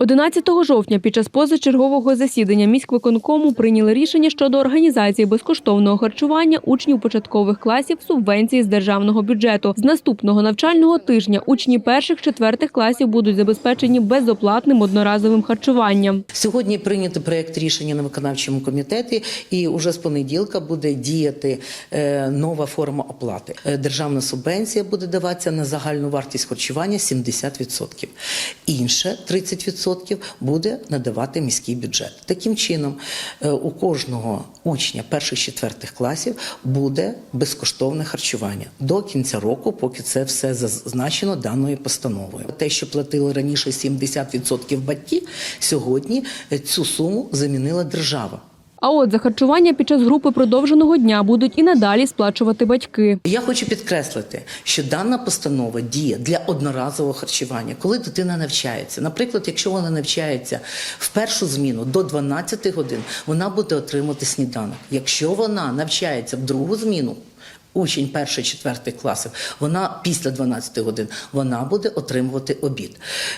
11 жовтня під час позачергового засідання міськвиконкому прийняли рішення щодо організації безкоштовного харчування учнів початкових класів субвенції з державного бюджету. З наступного навчального тижня учні перших четвертих класів будуть забезпечені безоплатним одноразовим харчуванням. Сьогодні прийнято проект рішення на виконавчому комітеті, і вже з понеділка буде діяти е, нова форма оплати. Е, Державна субвенція буде даватися на загальну вартість харчування 70%. Інше 30% буде надавати міський бюджет. Таким чином, е, у кожного учня перших четвертих класів буде безкоштовне харчування до кінця року, поки це все зазначено даною постановою. Те, що платили раніше 70% батьки, сьогодні е, цю суму замінила держава. А от за харчування під час групи продовженого дня будуть і надалі сплачувати батьки. Я хочу підкреслити, що дана постанова діє для одноразового харчування, коли дитина навчається. Наприклад, якщо вона навчається в першу зміну до 12 годин, вона буде отримати сніданок. Якщо вона навчається в другу зміну. Учень перших четвертих класів, вона після 12 годин вона буде отримувати обід.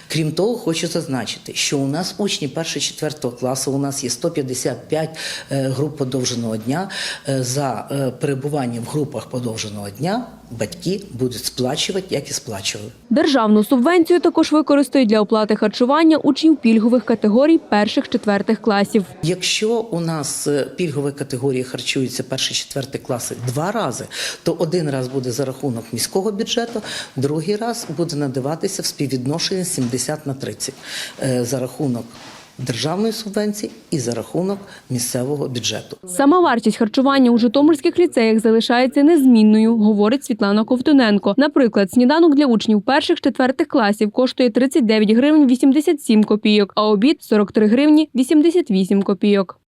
Крім того, хочу зазначити, що у нас учні першого четвертого класу, у нас є 155 е, груп подовженого дня. Е, За е, перебування в групах подовженого дня батьки будуть сплачувати, як і сплачували. Державну субвенцію також використають для оплати харчування учнів пільгових категорій перших четвертих класів. Якщо у нас пільгові категорії харчуються перші четверті класи два рази, то один раз буде за рахунок міського бюджету, другий раз буде надаватися в співвідношенні 70 на 30 е, за рахунок державної субвенції і за рахунок місцевого бюджету. Сама вартість харчування у житомирських ліцеях залишається незмінною, говорить Світлана Ковтуненко. Наприклад, сніданок для учнів перших четвертих класів коштує 39 гривень 87 копійок, а обід 43 гривні 88 копійок.